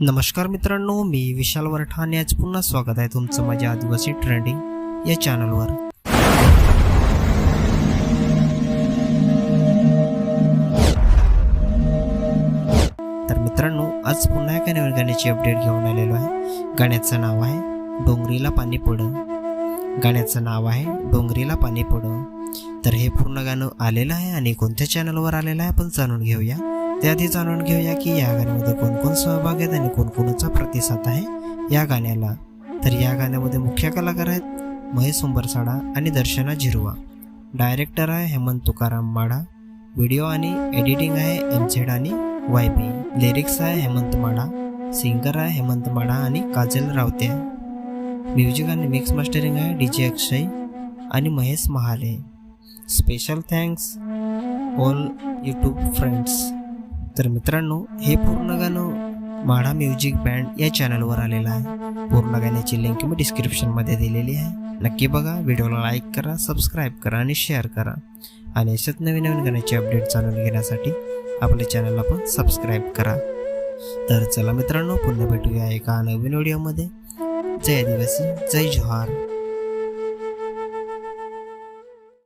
नमस्कार मित्रांनो मी विशाल वरठा आणि आज पुन्हा स्वागत आहे तुमचं माझ्या आदिवासी ट्रेंडिंग या चॅनलवर तर मित्रांनो आज पुन्हा एका नवीन गाण्याची अपडेट घेऊन आलेलो आहे. गाण्याचं नाव आहे डोंगरीला पाणी पडं. गाण्याचं नाव आहे डोंगरीला पाणी पडं. तर हे पूर्ण गाणं आलेलं आहे आणि कोणत्या चॅनलवर आलेलं आहे आपण जाणून घेऊया. त्याआधी जाणून घेऊया की या गाण्यामध्ये कोण कोण सहभाग आहेत आणि कोणकोणचा प्रतिसाद आहे या गाण्याला. तर या गाण्यामध्ये मुख्य कलाकार आहेत महेश उंबरसाडा आणि दर्शना झिरवा. डायरेक्टर आहे हेमंत तुकाराम माडा. व्हिडिओ आणि एडिटिंग आहे एम झेड आणि वाय पी. लिरिक्स आहे हेमंत माडा. सिंगर आहे हेमंत माडा आणि काजल रावते. म्युझिक आणि मिक्स मास्टरिंग आहे डी जे अक्षय आणि Mahesh Mahale. Special thanks all YouTube friends. तर मित्रांनो हे पूर्ण गाणं माढा म्युझिक बँड या चॅनलवर आलेलं आहे. पूर्ण गाण्याची लिंक मी डिस्क्रिप्शनमध्ये दिलेली आहे. नक्की बघा व्हिडिओला लाईक करा सबस्क्राईब करा आणि शेअर करा. आणि अशाच नवीन नवीन गाण्याचे अपडेट जाणून घेण्यासाठी आपल्या चॅनलला पण सबस्क्राईब करा. तर चला मित्रांनो पुन्हा भेटूया एका नवीन व्हिडिओमध्ये. जय आदिवासी जय जोहार.